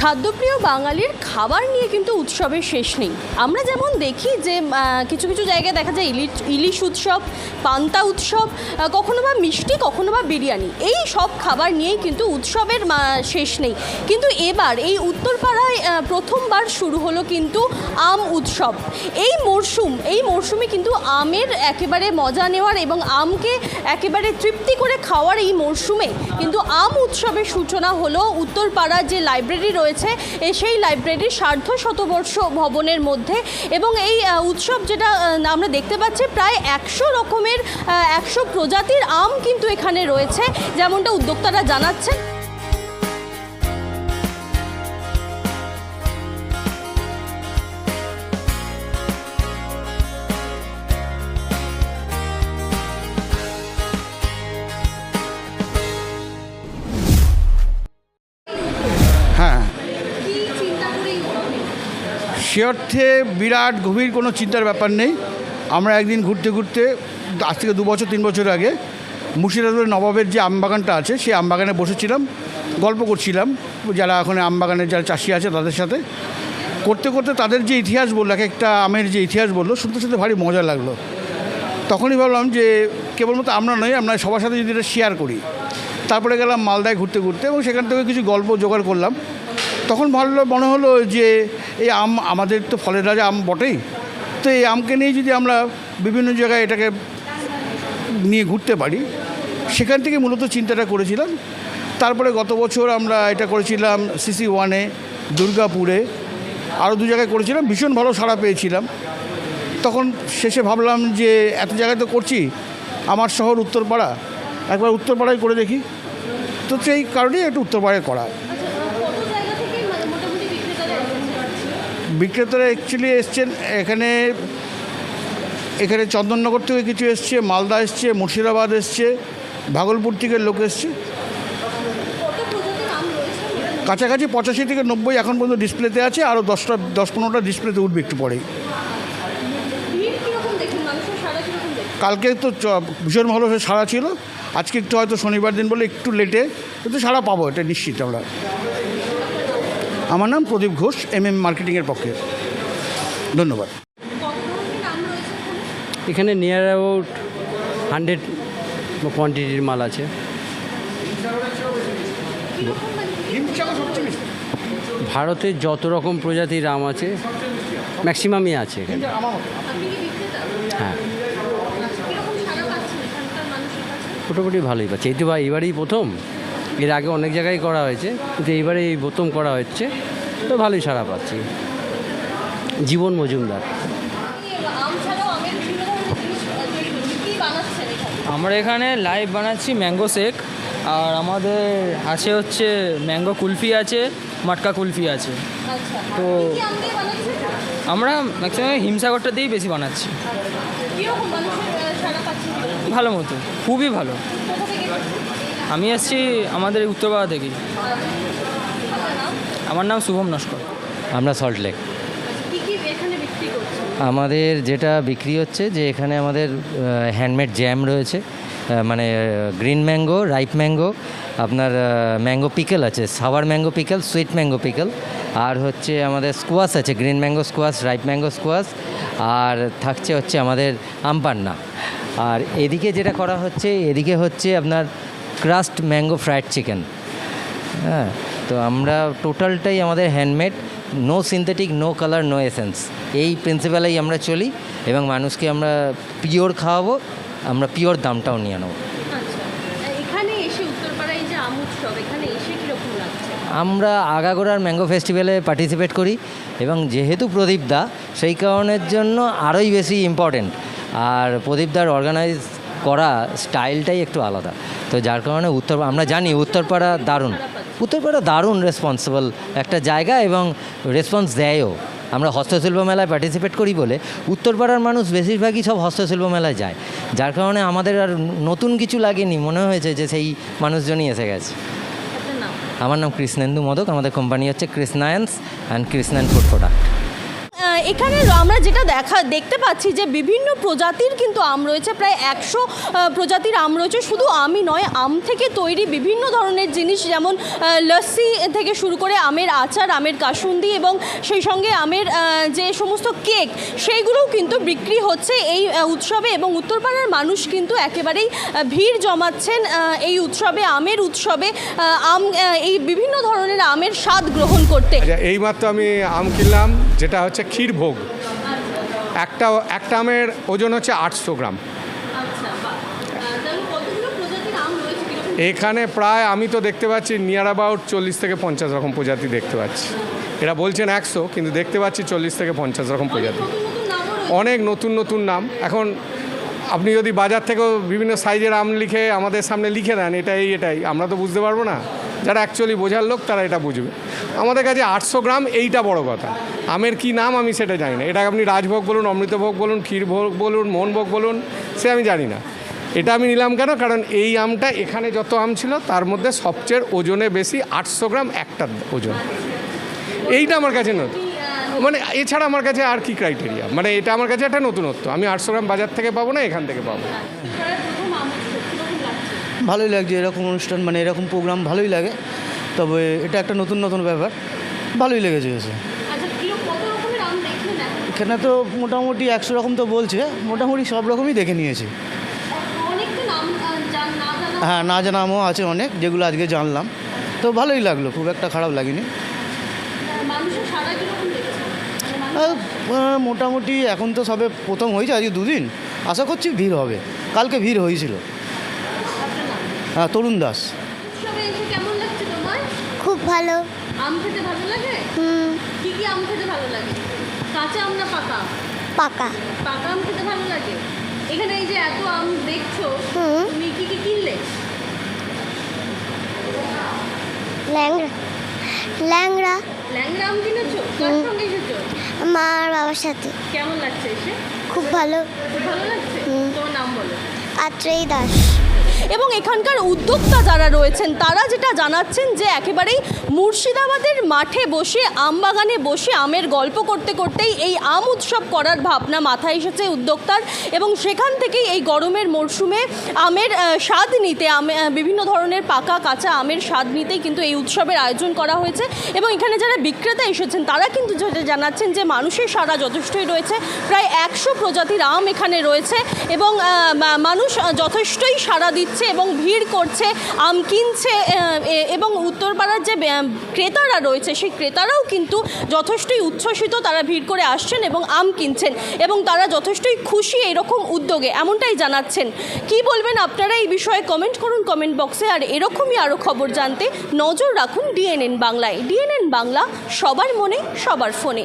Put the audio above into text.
খাদ্যপ্রিয় বাঙালির খাবার নিয়ে কিন্তু উৎসবের শেষ নেই। আমরা যেমন দেখি যে কিছু কিছু জায়গায় দেখা যায় ইলিশ ইলিশ উৎসব, পান্তা উৎসব কখনো বা মিষ্টি, কখনো বা বিরিয়ানি। এই সব খাবার নিয়েই কিন্তু উৎসবের শেষ নেই। কিন্তু এবার এই উত্তরপাড়ায় প্রথমবার শুরু হলো কিন্তু আম উৎসব। এই মরশুম এই মরশুমে কিন্তু আমের একেবারে মজা নেওয়ার এবং আমকে একেবারে তৃপ্তি করে খাওয়ার এই মরশুমে কিন্তু আম উৎসবের সূচনা হলো উত্তরপাড়ার যে লাইব্রেরি রয়েছে এ সেই লাইব্রেরির সার্ধ শতবর্ষ ভবনের মধ্যে। এবং এই উৎসব যেটা আমরা দেখতে পাচ্ছি, প্রায় একশো রকমের একশো প্রজাতির আম কিন্তু এখানে রয়েছে, যেমনটা উদ্যোক্তারা জানাচ্ছেন। সে অর্থে বিরাট গভীর কোনো চিন্তার ব্যাপার নেই। আমরা একদিন ঘুরতে ঘুরতে, আজ থেকে দু বছর, তিন বছর আগে মুর্শিদাবাদের নবাবের যে আমবাগানটা আছে, সেই আমবাগানে বসেছিলাম, গল্প করছিলাম। যারা ওখানে আমবাগানের যারা চাষি আছে তাদের সাথে। করতে করতে তাদের যে ইতিহাস বলল, এক একটা আমের যে ইতিহাস বলল, শুনতে শুনতে ভারী মজা লাগল। তখনই ভাবলাম যে কেবলমাত্র আমরা নয়, আমরা সবার সাথে যদি এটা শেয়ার করি। তারপরে গেলাম মালদায় ঘুরতে ঘুরতে এবং সেখান থেকে কিছু গল্প জোগাড় করলাম। তখন ভালো মনে হলো যে এই আম, আমাদের তো ফলের রাজা আম বটেই। তো এই আমকে নিয়ে যদি আমরা বিভিন্ন জায়গায় এটাকে নিয়ে ঘুরতে পারি, সেখান থেকে মূলত চিন্তাটা করেছিলাম। তারপরে গত বছর আমরা এটা করেছিলাম সিসি ওয়ানে, দুর্গাপুরে আরও দু জায়গায় করেছিলাম, ভীষণ ভালো সাড়া পেয়েছিলাম। তখন শেষে ভাবলাম যে এত জায়গায় তো করছি, আমার শহর উত্তরপাড়া, একবার উত্তরপাড়ায় করে দেখি। তো সেই কারণেই একটু উত্তরপাড়ায় করা। বিক্রেতারা অ্যাকচুয়ালি এসছেন, এখানে এখানে চন্দননগর থেকে কিছু এসছে, মালদা এসছে, মুর্শিদাবাদ এসছে, ভাগলপুর থেকে লোক এসছে। কাছাকাছি পঁচাশি থেকে নব্বই এখন পর্যন্ত ডিসপ্লেতে আছে আরও দশটা, দশ পনেরোটা ডিসপ্লেতে উঠবে একটু পরেই। কালকে তো ভীষণ ভালো সাড়া ছিল, আজকে একটু হয়তো শনিবার দিন বলে একটু লেটে কিন্তু সাড়া পাবো, এটা নিশ্চিত আমরা। আমার নাম প্রদীপ ঘোষ এম এম মার্কেটিংয়ের পক্ষে। ধন্যবাদ। এখানে নিয়ার অ্যাবাউট হান্ড্রেড কোয়ান্টিটির মাল আছে। ভারতের যত রকম প্রজাতির আম আছে ম্যাক্সিমামই আছে এখানে। হ্যাঁ। মোটামুটি ভালোই পাচ্ছে। এই তো ভাই, এবারেই প্রথম? এর আগে অনেক জায়গায় করা হয়েছে কিন্তু এইবারে এই প্রথম করা হচ্ছে তো ভালোই সারা পাচ্ছি। জীবন মজুমদার। আমরা এখানে লাইভ বানাচ্ছি ম্যাঙ্গো শেক আর আমাদের আছে হচ্ছে ম্যাঙ্গো কুলফি আছে মাটকা কুলফি আছে। তো আমরা ম্যাক্সিমাম হিমসাগরটা দিয়েই বেশি বানাচ্ছি। ভালো মতো খুবই ভালো। আমি আসছি আমাদের উত্তরপাড়া থেকেই। আমার নাম শুভম নস্কর। আমরা সল্টলেক আমাদের যেটা বিক্রি হচ্ছে যে এখানে আমাদের হ্যান্ডমেড জ্যাম রয়েছে মানে গ্রিন ম্যাঙ্গো রাইপ ম্যাঙ্গো আপনার ম্যাঙ্গো পিকেল আছে sour mango pickle sweet mango pickle আর হচ্ছে আমাদের স্কোয়াশ আছে green mango squash ripe mango squash আর থাকছে হচ্ছে আমাদের আমপান্না। আর এদিকে যেটা করা হচ্ছে এদিকে হচ্ছে আপনার ক্রাস্ট ম্যাঙ্গো ফ্রাইড চিকেন হ্যাঁ তো আমরা টোটালটাই আমাদের handmade no synthetic no colour no essence এই প্রিন্সিপালেই আমরা চলি এবং মানুষকে আমরা পিওর খাওয়াবো আমরা পিওর দামটাও নিয়ে নেব। লাগছে? আমরা আগাগোড়ার ম্যাঙ্গো ফেস্টিভ্যালে পার্টিসিপেট করি এবং যেহেতু প্রদীপ দা সেই কারণের জন্য আরোই বেশি ইম্পর্টেন্ট আর প্রদীপদার অর্গানাইজ করা স্টাইলটাই একটু আলাদা। তো যার কারণে উত্তর আমরা জানি উত্তরপাড়া দারুণ। উত্তরপাড়া দারুণ রেসপন্সিবল একটা জায়গা এবং রেসপন্স দেয়ও। আমরা হস্তশিল্প মেলায় পার্টিসিপেট করি বলে উত্তরপাড়ার মানুষ বেশিরভাগই সব হস্তশিল্প মেলায় যায়। যার কারণে আমাদের আর নতুন কিছু লাগেনি মনে হয়েছে যে সেই মানুষজনই এসে গেছে। আমার নাম কৃষ্ণেন্দু মদক আমাদের কোম্পানি হচ্ছে Krishnayans and Krishnayan food product এখানে আমরা যেটা দেখা, দেখতে পাচ্ছি যে বিভিন্ন প্রজাতির কিন্তু আম রয়েছে, প্রায় একশো প্রজাতির আম রয়েছে। শুধু আমই নয়, আম থেকে তৈরি বিভিন্ন ধরনের জিনিস যেমন লস্যি থেকে শুরু করে আমের আচার, আমের কাসুন্দি এবং সেই সঙ্গে আমের যে সমস্ত কেক, সেইগুলোও কিন্তু বিক্রি হচ্ছে এই উৎসবে এবং উত্তরপাড়ার মানুষ কিন্তু একেবারেই ভিড় জমাচ্ছেন এই উৎসবে, আমের উৎসবে আম এই বিভিন্ন ধরনের আমের স্বাদ গ্রহণ করতে। আচ্ছা এইমাত্র আমি আম কিনলাম। যেটা হচ্ছে ক্ষীরভোগ। একটা একটা আমের ওজন হচ্ছে আটশো গ্রাম। এখানে প্রায় আমি তো দেখতে পাচ্ছি নিয়ার অ্যাবাউট চল্লিশ থেকে পঞ্চাশ রকম প্রজাতি দেখতে পাচ্ছি। এরা বলছেন একশো কিন্তু দেখতে পাচ্ছি চল্লিশ থেকে পঞ্চাশ রকম প্রজাতি। অনেক নতুন নতুন নাম। এখন আপনি যদি বাজার থেকেও বিভিন্ন সাইজের আম লিখে আমাদের সামনে লিখে দেন এটাই এটাই। আমরা তো বুঝতে পারব না। যারা অ্যাকচুয়ালি বোঝার লোক তারা এটা বুঝবে। আমাদের কাছে আটশো গ্রাম, এইটা বড় কথা। আমের কি নাম আমি সেটা জানি না। এটা আপনি রাজভোগ বলুন, অমৃতভোগ বলুন, ক্ষীরভোগ বলুন মোহনভোগ বলুন, সে আমি জানি না। এটা আমি নিলাম কেন? কারণ এই আমটা এখানে যত আম ছিল, তার মধ্যে সবচেয়ে ওজনে বেশি আটশো গ্রাম একটা ওজন। এইটা আমার কাছে নতুন। মানে এছাড়া আমার কাছে আর কি ক্রাইটেরিয়া মানে এটা আমার কাছে একটা নতুনত্ব। আমি আটশো গ্রাম বাজার থেকে পাবো না, এখান থেকে পাবো। ভালোই লাগছে, এরকম অনুষ্ঠান মানে এরকম প্রোগ্রাম ভালোই লাগে। তবে এটা একটা নতুন নতুন ব্যাপার। ভালোই লেগেছে এসে। এখানে তো মোটামুটি একশো রকম তো বলছে মোটামুটি সব রকমই দেখে নিয়েছি। হ্যাঁ না জানামও আছে অনেক যেগুলো আজকে জানলাম। তো ভালোই লাগল খুব একটা খারাপ লাগেনি। মোটামুটি এখন তো সবে প্রথম হয়েছে আজকে দুদিন। আশা করছি ভিড় হবে। কালকে ভিড় হয়েছিল। হ্যাঁ তরুণ দাস। ভালো। আম খেতে ভালো লাগে? হুম। কি কি আম খেতে ভালো লাগে? কাঁচা আম না পাকা? পাকা। পাকা আম খেতে ভালো লাগে? এখানে এই যে এত আম দেখছ তুমি কি কি কিনলে? ল্যাংড়া। ল্যাংড়া। ল্যাংড়া আম কিনেছো? কার সঙ্গে এসেছ? মা আর বাবার সাথে। কেমন লাগছে এসে? খুব ভালো। খুব ভালো লাগছে। তোমার নাম বলো। আত্রেই দাস। এবং এখানকার উদ্যোক্তা যারা রয়েছেন, তারা যেটা জানাচ্ছেন যে একেবারেই মুর্শিদাবাদের মাঠে বসে আম বাগানে বসে আমের গল্প করতে করতেই এই আম উৎসব করার ভাবনা মাথায় এসেছে উদ্যোক্তার এবং সেখান থেকেই এই গরমের মরশুমে আমের স্বাদ নিতে বিভিন্ন ধরনের পাকা কাঁচা আমের স্বাদ নিতেই কিন্তু এই উৎসবের আয়োজন করা হয়েছে এবং এখানে যারা বিক্রেতা এসেছেন, তারা কিন্তু যেটা জানাচ্ছেন যে মানুষের সারা যথেষ্টই রয়েছে। প্রায় একশো প্রজাতির আম এখানে রয়েছে এবং মানুষ যথেষ্টই সাড়া দিচ্ছে। এবং ভিড় করছে, আম কিনছে এবং উত্তরপাড়ার যে ক্রেতারা রয়েছে, সেই ক্রেতারাও কিন্তু যথেষ্টই উচ্ছ্বসিত, তারা ভিড় করে আসছেন এবং আম কিনছেন এবং তারা যথেষ্টই খুশি এরকম উদ্যোগে। এমনটাই জানাচ্ছেন। কি বলবেন আপনারা এই বিষয়ে? কমেন্ট করুন কমেন্ট বক্সে। আর এরকমই আরও খবর জানতে নজর রাখুন ডিএনএন বাংলায়। ডিএনএন বাংলা সবার মনে, সবার ফোনে।